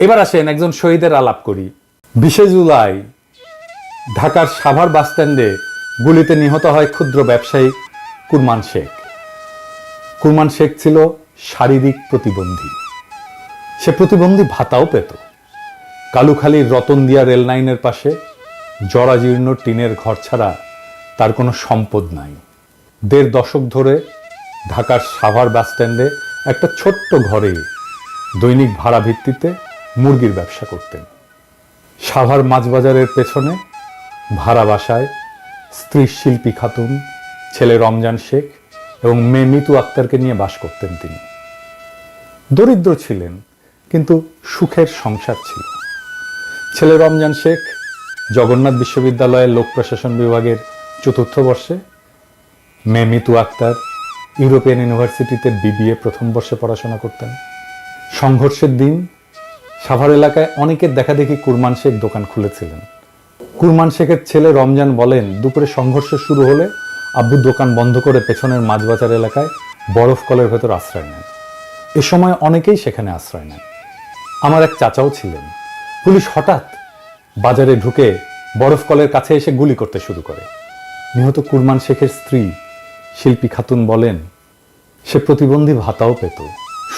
এবার আসেন একজন শহীদের আলাপ করি। বিশে জুলাই, ঢাকার সাভার বাসস্ট্যান্ডে গুলিতে নিহত হয় ক্ষুদ্র ব্যবসায়ী কুরমান শেখ। কুরমান শেখ ছিল শারীরিক প্রতিবন্ধী। সে প্রতিবন্ধী ভাতাও পেত। কালুখালীর রতনদিয়া রেল লাইনের পাশে জরাজীর্ণ টিনের ঘর ছাড়া তার কোনো সম্পদ নাই। দেড় দশক ধরে ঢাকার সাভার বাসস্ট্যান্ডে একটা ছোট্ট ঘরে দৈনিক ভাড়া ভিত্তিতে মুরগির ব্যবসা করতেন। সাভার মাছবাজারের পেছনে ভাড়া বাসায় স্ত্রী শিল্পী খাতুন, ছেলে রমজান শেখ এবং মেয়ে মিতু আক্তারকে নিয়ে বাস করতেন তিনি। দরিদ্র ছিলেন, কিন্তু সুখের সংসার ছিল। ছেলে রমজান শেখ জগন্নাথ বিশ্ববিদ্যালয়ের লোক প্রশাসন বিভাগের চতুর্থ বর্ষে, মেয়ে মিতু আক্তার ইউরোপিয়ান ইউনিভার্সিটিতে বিবিএ প্রথম বর্ষে পড়াশোনা করতেন। সংঘর্ষের দিন সাভার এলাকায় অনেকের দেখা দেখি কুরমান শেখ দোকান খুলেছিলেন। কুরমান শেখের ছেলে রমজান বলেন, দুপুরে সংঘর্ষ শুরু হলে আব্বু দোকান বন্ধ করে পেছনের মাছবাজার এলাকায় বরফ কলের ভেতর আশ্রয় নেন। এ সময় অনেকেই সেখানে আশ্রয় নেন। আমার এক চাচাও ছিলেন। পুলিশ হঠাৎ বাজারে ঢুকে বরফ কলের কাছে এসে গুলি করতে শুরু করে। নিহত কুরমান শেখের স্ত্রী শিল্পী খাতুন বলেন, সে প্রতিবন্ধী ভাতাও পেত,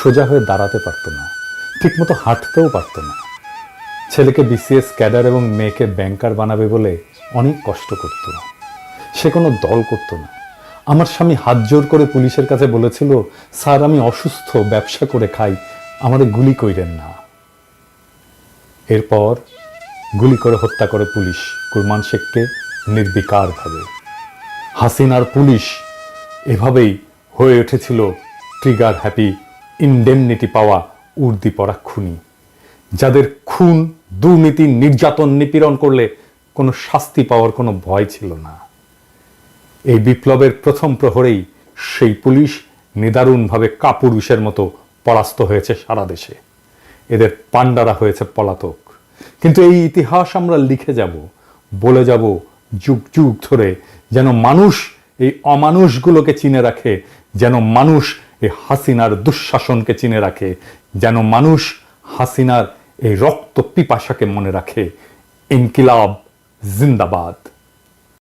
সোজা হয়ে দাঁড়াতে পারত না। ঠিকমতো হাঁটতেও পারত না। ছেলেকে বিসিএস ক্যাডার এবং মেয়েকে ব্যাংকার বানাবে বলে অনেক কষ্ট করত। সে কোনো দল করত না। আমার স্বামী হাত জোর করে পুলিশের কাছে বলেছিল, স্যার, আমি অসুস্থ, ব্যবসা করে খাই আমাদের গুলি কইরেন না। এরপর গুলি করে হত্যা করে পুলিশ কুরমান শেখকে নির্বিকারভাবে। হাসিনার পুলিশ এভাবেই হয়ে উঠেছিল ট্রিগার হ্যাপি, ইনডেমনিটি পাওয়া উর্দি পড়া খুনি, যাদের খুন, দুর্নীতি, নির্যাতন, নিপীড়ন করলে কোনো শাস্তি পাওয়ার কোনো ভয় ছিল না। এই বিপ্লবের প্রথম প্রহরেই সেই পুলিশ নিদারুণভাবে কাপুরুষের মতো পরাস্ত হয়েছে সারা দেশে। এদের পাণ্ডারা হয়েছে পলাতক। কিন্তু এই ইতিহাস আমরা লিখে যাব, বলে যাব যুগ যুগ ধরে, যেন মানুষ এই অমানুষগুলোকে চিনে রাখে, যেন মানুষ এই হাসিনার দুঃশাসনকে চিনে রাখে, যেন মানুষ হাসিনার এই রক্ত পিপাসাকে মনে রাখে। ইনকিলাব জিন্দাবাদ।